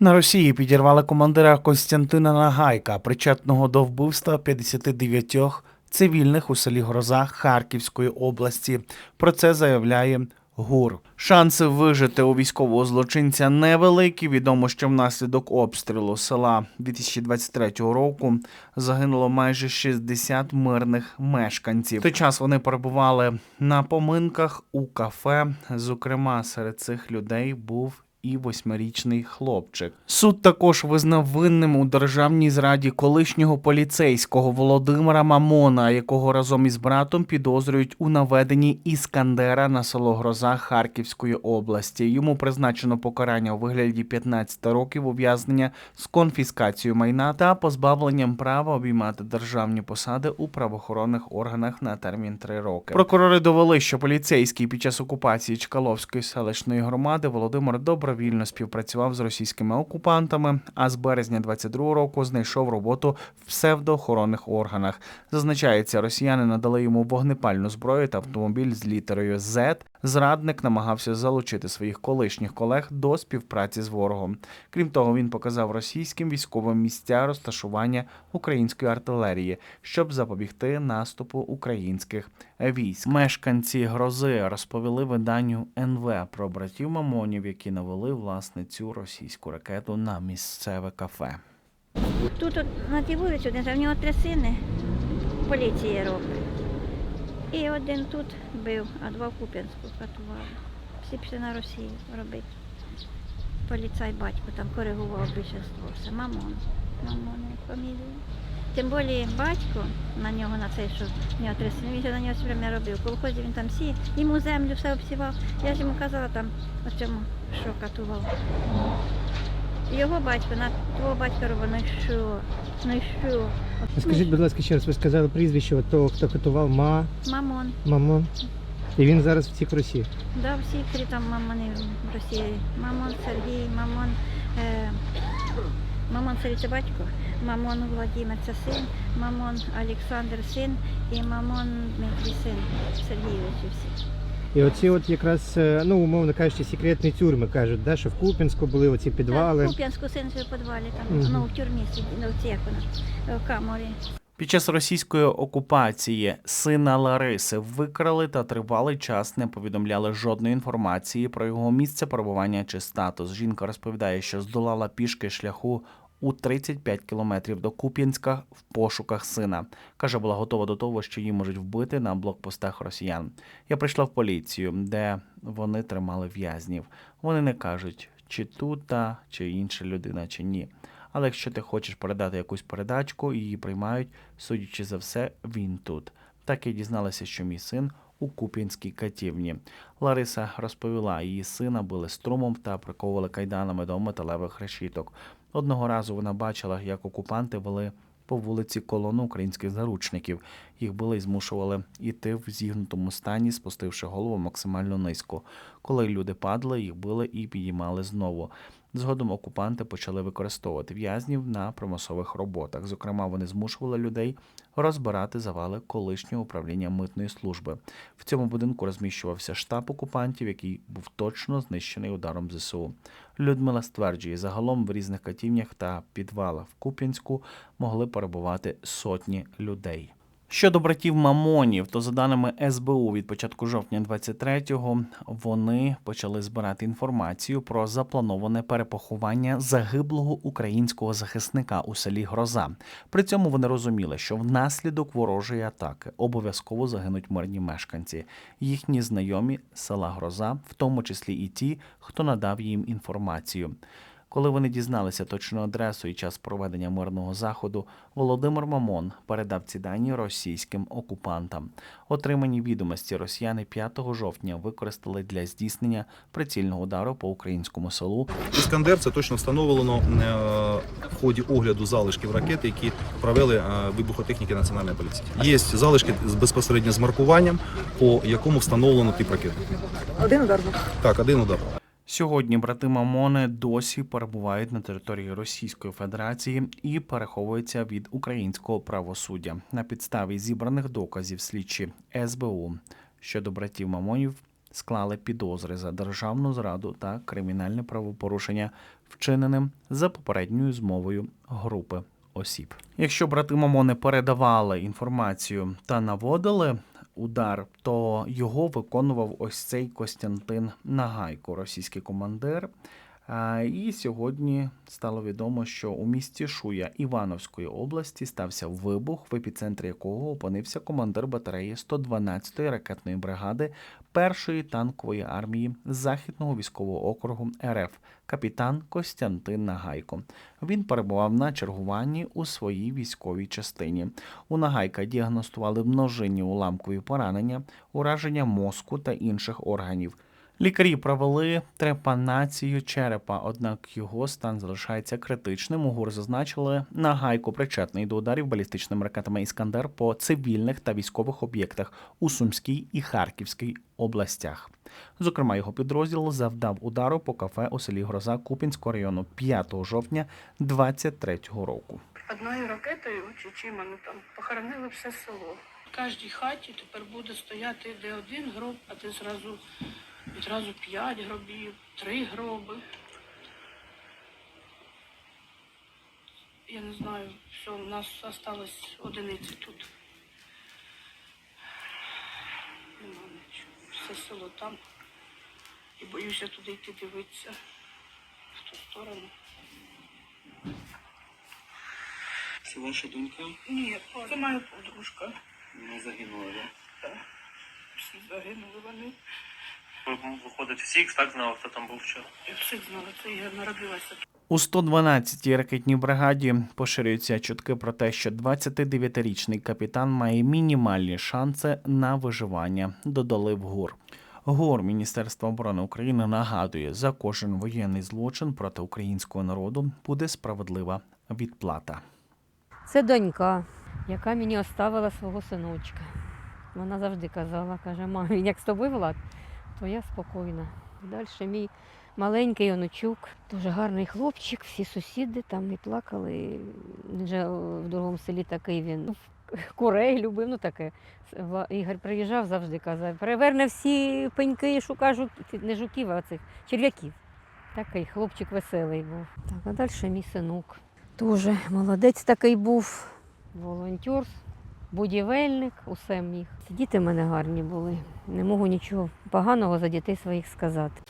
На Росії підірвали командира Костянтина Нагайка, причетного до вбивства 59 цивільних у селі Гроза Харківської області. Про це заявляє ГУР. Шанси вижити у військового злочинця невеликі. Відомо, що внаслідок обстрілу села 2023 року загинуло майже 60 мирних мешканців. В той час вони перебували на поминках у кафе. Зокрема, серед цих людей був і восьмирічний хлопчик. Суд також визнав винним у державній зраді колишнього поліцейського Володимира Мамона, якого разом із братом підозрюють у наведенні іскандера на село Гроза Харківської області. Йому призначено покарання у вигляді 15 років ув'язнення з конфіскацією майна та позбавленням права обіймати державні посади у правоохоронних органах на термін 3 роки. Прокурори довели, що поліцейський під час окупації Чкаловської селищної громади Володимир добровільно співпрацював з російськими окупантами, а з березня 22 року знайшов роботу в псевдоохоронних органах. Зазначається, росіяни надали йому вогнепальну зброю та автомобіль з літерою Z. Зрадник намагався залучити своїх колишніх колег до співпраці з ворогом. Крім того, він показав російським військовим місця розташування української артилерії, щоб запобігти наступу українських військ. Мешканці грози розповіли виданню НВ про братів Мамонів, які навели власне цю російську ракету на місцеве кафе. Тут от, на тій вулиці в нього три сини поліції робить. І один тут бив, а два в Куп'янську катували. Всі пішли на Росію робити. Поліцай батько там коригував більшинство. Все, мамон. Мамон фамілія. Тим більше батько на нього, на цей, що в нього три сини, він же на нього все время робив. Колхозі він там сіє, йому землю все обсівав. Я ж йому казала там, ось цьому, що катував. Його батько, на твого батька робив, ну що? Ну що? Скажіть, будь ласка, ще раз, ви сказали прізвище того, хто катував ма, Мамон. мамон. І він зараз в Росію. Да, всі три там мамони в Росії. Мамон Сергій, мамон, е, мамон Сергій це батько, мамон Владимир це син, мамон Олександр син і мамон Дмитрій син Сергійович і всі. І оці от якраз, е, ну, умовно кажучи, секретні тюрми кажуть, да, що в Куп'янську були оці підвали. Так, Куп'янську син в підвалі там, Мгм. ну в тюрмі ну в цій як вона, в каморі. Під час російської окупації сина Лариси викрали та тривалий час не повідомляли жодної інформації про його місце перебування чи статус. Жінка розповідає, що здолала пішки шляху у 35 кілометрів до Куп'янська в пошуках сина. Каже, була готова до того, що її можуть вбити на блокпостах росіян. Я прийшла в поліцію, де вони тримали в'язнів. Вони не кажуть, чи тут та, чи інша людина, чи ні. Але якщо ти хочеш передати якусь передачку, її приймають, судячи за все, він тут. Так я дізналася, що мій син у Куп'янській катівні. Лариса розповіла, її сина били струмом та приковували кайданами до металевих решіток. Одного разу вона бачила, як окупанти вели по вулиці колону українських заручників. Їх били і змушували йти в зігнутому стані, спустивши голову максимально низько. Коли люди падали, їх били і підіймали знову. Згодом окупанти почали використовувати в'язнів на примусових роботах. Зокрема, вони змушували людей розбирати завали колишнього управління митної служби. В цьому будинку розміщувався штаб окупантів, який був точно знищений ударом ЗСУ. Людмила стверджує, загалом в різних катівнях та підвалах в Куп'янську могли перебувати сотні людей. Щодо братів Мамонів, то за даними СБУ від початку жовтня 23-го вони почали збирати інформацію про заплановане перепоховання загиблого українського захисника у селі Гроза. При цьому вони розуміли, що внаслідок ворожої атаки обов'язково загинуть мирні мешканці, їхні знайомі села Гроза, в тому числі і ті, хто надав їм інформацію. Коли вони дізналися точну адресу і час проведення мирного заходу, Володимир Мамон передав ці дані російським окупантам. Отримані відомості росіяни 5 жовтня використали для здійснення прицільного удару по українському селу Іскандер це точно встановлено е, в ході огляду залишків ракет, які провели е, вибухотехніки Національної поліції. Є залишки з- безпосередньо з маркуванням, по якому встановлено тип ракети. Один удар був. Так, один удар. Сьогодні брати Мамони досі перебувають на території Російської Федерації і переховуються від українського правосуддя. На підставі зібраних доказів слідчі СБУ щодо братів Мамонів склали підозри за державну зраду та кримінальне правопорушення вчиненим за попередньою змовою групи осіб. Якщо брати Мамони передавали інформацію та наводили удар, то його виконував ось цей Костянтин Нагайко, російський командир. І сьогодні стало відомо, що у місті Шуя Івановської області стався вибух, в епіцентрі якого опинився командир батареї 112-ї ракетної бригади першої танкової армії Західного військового округу РФ, капітан Костянтин Нагайко. Він перебував на чергуванні у своїй військовій частині. У Нагайка діагностували множинні уламкові поранення, ураження мозку та інших органів. Лікарі провели трепанацію черепа, однак його стан залишається критичним. У ГУР зазначили, Нагайко причетний до ударів балістичними ракетами Іскандер по цивільних та військових об'єктах у Сумській і Харківській областях. Зокрема, його підрозділ завдав удару по кафе у селі Гроза Купінського району 5 жовтня 23-го року. Одною ракетою чи чим там похоронили все село. В кожній хаті тепер буде стояти де один гроб, а де зразу відразу п'ять гробів, три гроби. Я не знаю, все, у нас залишилось одиниці тут. Нема нічого. Все село там. І боюся туди йти дивитися в ту сторону. Це ваша донька Ні, це моя подружка. не загинула, да? Всі загинули вони. Ви- Виходить, всіх так знав, хто там був вчора. Я всіх знала, це я народилася У 112-й ракетній бригаді поширюються чутки про те, що 29-річний капітан має мінімальні шанси на виживання, додали в ГУР. ГУР Міністерства оборони України нагадує, за кожен воєнний злочин проти українського народу буде справедлива відплата. Це донька, яка мені оставила свого синочка. Вона завжди казала, каже, мам, як з тобою Влад, то я спокійна. Далі мій маленький онучок, дуже гарний хлопчик, всі сусіди там не плакали. Вже в другому селі такий він. ну, Курей любив, ну таке. Ігор приїжджав, завжди казав, переверне всі пеньки, шука жук... не жуків, а цих черв'яків. Такий хлопчик веселий був. Так, а далі мій синок. Дуже молодець такий був, волонтер, будівельник, усе міг. Діти в мене гарні були. Не можу нічого поганого за дітей своїх сказати.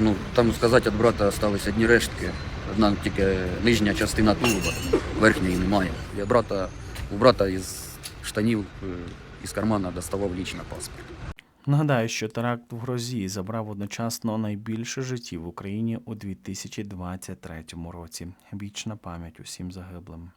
Ну, там сказати, від брата залишились одні рештки. Одна тільки нижня частина тулуба, верхньої немає. Я брата, у брата із штанів, е, із кармана доставав лічно паспорт. Нагадаю, що теракт в Грозі забрав одночасно найбільше життів в Україні у 2023 році. Вічна пам'ять усім загиблим.